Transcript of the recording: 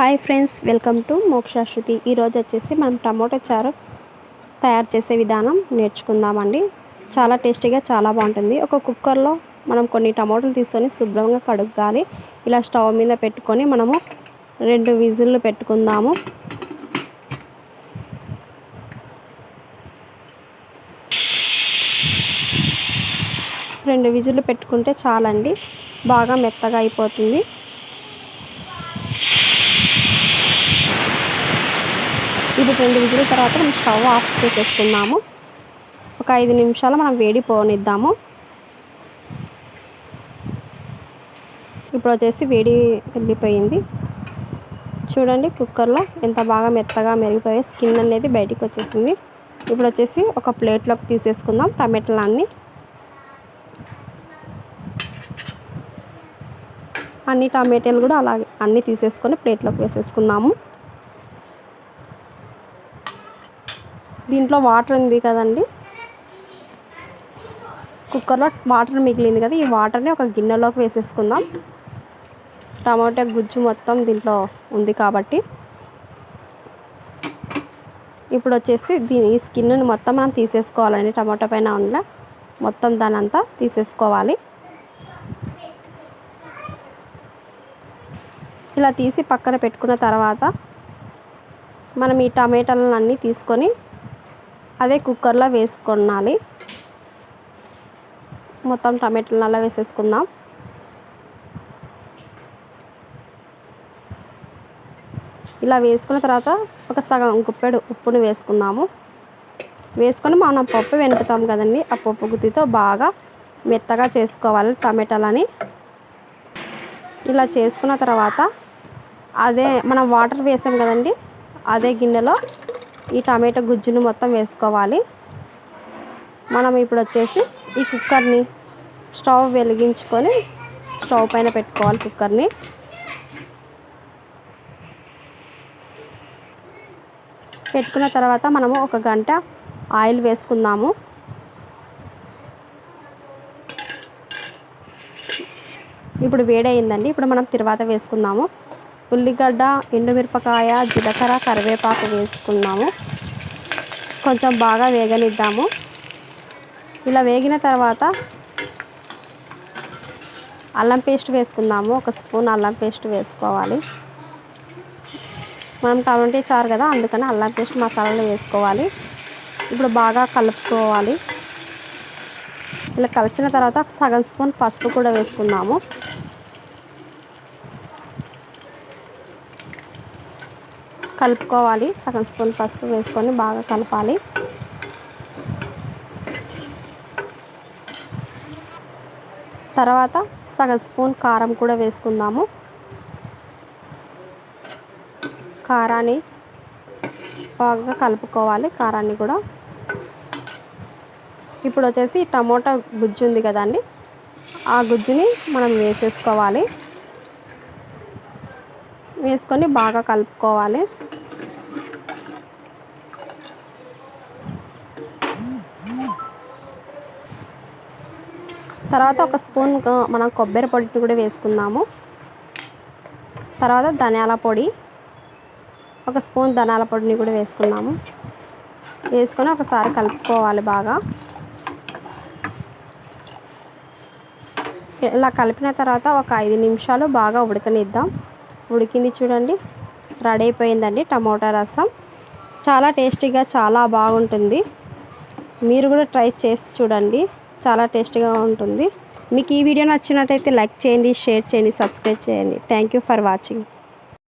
Hi friends welcome to Mokshashruti ఈరోజు వచ్చేసి మనం టమాటో చారు తయారు చేసే విధానం నేర్చుకుందామండి. చాలా టేస్టీగా చాలా బాగుంటుంది. ఒక కుక్కర్లో మనం కొన్ని టమోటాలు తీసుకొని శుభ్రంగా కడుక్కాలి ఇలా స్టవ్ మీద పెట్టుకొని మనము రెండు విజిల్లు పెట్టుకుందాము. రెండు విజిల్లు పెట్టుకుంటే చాలండి. బాగా మెత్తగా అయిపోతుంది. ఇది రెండు విజిల్ తర్వాత మనం స్టవ్ ఆఫ్ చేసేసుకుందాము. ఒక ఐదు నిమిషాలు మనం వేడి పోనిద్దాము. ఇప్పుడు వచ్చేసి వేడి వెళ్ళిపోయింది. చూడండి కుక్కర్లో ఎంత బాగా మెత్తగా మెరిగిపోయి స్కిన్ అనేది బయటికి వచ్చేసింది. ఇప్పుడు వచ్చేసి ఒక ప్లేట్లోకి తీసేసుకుందాం టమాటాలన్నీ. అన్ని టమాటాలు కూడా అలాగే అన్నీ తీసేసుకొని ప్లేట్లోకి వేసేసుకుందాము. దీంట్లో వాటర్ ఉంది కదండి. కుక్కర్లో వాటర్ మిగిలింది కదా ఈ వాటర్ని ఒక గిన్నెలోకి వేసేసుకుందాం. టమాటా గుజ్జు మొత్తం దీంట్లో ఉంది కాబట్టి. ఇప్పుడు వచ్చేసి దీని ఈ స్కిన్ను మొత్తం మనం తీసేసుకోవాలండి టమాటా పైన ఉన్న మొత్తం దాని అంతా తీసేసుకోవాలి. ఇలా తీసి పక్కన పెట్టుకున్న తర్వాత మనం ఈ టమాటాలను అన్నీ తీసుకొని అదే కుక్కర్లో వేసుకొనాలి. మొత్తం టమాటాలు అలా వేసేసుకుందాం. ఇలా వేసుకున్న తర్వాత ఒక సగం గుప్పెడు ఉప్పును వేసుకుందాము. వేసుకొని మనం పప్పు వెనుకుతాం కదండి. ఆ పప్పు గుత్తితో బాగా మెత్తగా చేసుకోవాలి టమాటాలని. ఇలా చేసుకున్న తర్వాత అదే మనం వాటర్ వేసాం కదండి. అదే గిన్నెలో ఈ టమాటో గుజ్జును మొత్తం వేసుకోవాలి. మనం ఇప్పుడు వచ్చేసి ఈ కుక్కర్ని స్టవ్ వెలిగించుకొని స్టవ్ పైన పెట్టుకోవాలి కుక్కర్ని. పెట్టుకున్న తర్వాత మనము ఒక గంట ఆయిల్ వేసుకుందాము. ఇప్పుడు వేడయిందండి. ఇప్పుడు మనం తర్వాత వేసుకుందాము. ఉల్లిగడ్డ ఎండుమిరపకాయ జీలకర్ర కరివేపాకు వేసుకున్నాము. కొంచెం బాగా వేగనిద్దాము. ఇలా వేగిన తర్వాత అల్లం పేస్ట్ వేసుకుందాము. ఒక స్పూన్ అల్లం పేస్ట్ వేసుకోవాలి. మనం టమాటా చారు కదా అందుకని అల్లం పేస్ట్ మసాలాలు వేసుకోవాలి. ఇప్పుడు బాగా కలుపుకోవాలి. ఇలా కలిసిన తర్వాత సగం స్పూన్ పసుపు కూడా వేసుకుందాము. కలుపుకోవాలి. సగం స్పూన్ పసుపు వేసుకొని బాగా కలపాలి. తర్వాత సగం స్పూన్ కారం కూడా వేసుకుందాము. కారాన్ని బాగా కలుపుకోవాలి కారాన్ని కూడా. ఇప్పుడు వచ్చేసి టమోటా గుజ్జు ఉంది కదండి ఆ గుజ్జుని మనం వేసేసుకోవాలి. వేసుకొని బాగా కలుపుకోవాలి. తర్వాత ఒక స్పూన్ మనం కొబ్బరి పొడిని కూడా వేసుకుందాము. తర్వాత ధనియాల పొడి ఒక స్పూన్ ధనియాల పొడిని కూడా వేసుకున్నాము వేసుకొని ఒకసారి కలుపుకోవాలి బాగా. ఇలా కలిపిన తర్వాత ఒక ఐదు నిమిషాలు బాగా ఉడకనిద్దాం. ఉడికింది చూడండి రెడీ అయిపోయిందండి టమోటా రసం. చాలా టేస్టీగా చాలా బాగుంటుంది. మీరు కూడా ట్రై చేసి చూడండి. చాలా టేస్టీగా ఉంటుంది. మీకు ఈ వీడియో నచ్చినట్టయితే లైక్ చేయండి షేర్ చేయండి సబ్స్క్రైబ్ చేయండి. Thank you for watching